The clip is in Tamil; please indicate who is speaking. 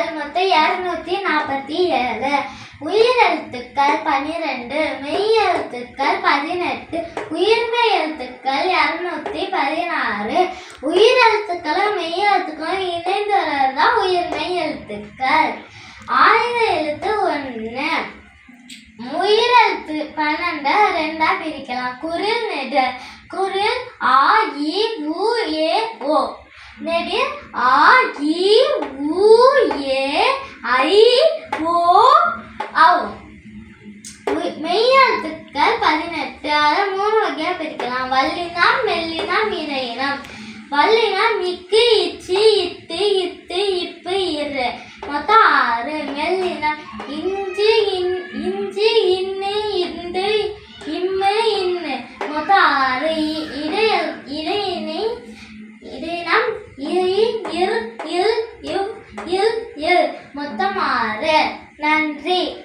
Speaker 1: எழுத்துக்கள் மொத்தம் இரநூத்தி நாற்பத்தி ஏழு. உயிரெழுத்துக்கள் பன்னிரெண்டு மெய் எழுத்துக்கள் பதினெட்டு உயிர்மெய் எழுத்துக்கள் இருநூத்தி பதினாறு. உயிரெழுத்துக்களும் மெய் எழுத்துக்களும் இணைந்து தான் உயிர்மெய் எழுத்துக்கள். ஆயுத எழுத்து ஒன்று உயிரெழுத்து பன்னெண்டு ரெண்டா பிரிக்கலாம். குரில் நெடு. குரில் ஆ இ உ ஏ ஓ. நெடு ஆ இ உ ஏ ஐ ஓ ஔ மெய்யெழுத்துக்கள் பதினெட்டு. அதை மூணு வகையாக பிரிக்கலாம். வல்லினம் மெல்லினம் இணையினம் வல்லினம் மிக்கு இச்சு இத்து இத்து இப்பு இரு. மொத்தம் ஆறு. மெல்லினம் இஞ்சி இன் இஞ்சி இன்னு இந்து இம்மு இன்னு. மொத்தம் ஆறு. இ- இடை இடையினை இடையினம் இரு ஆறு. நன்றி.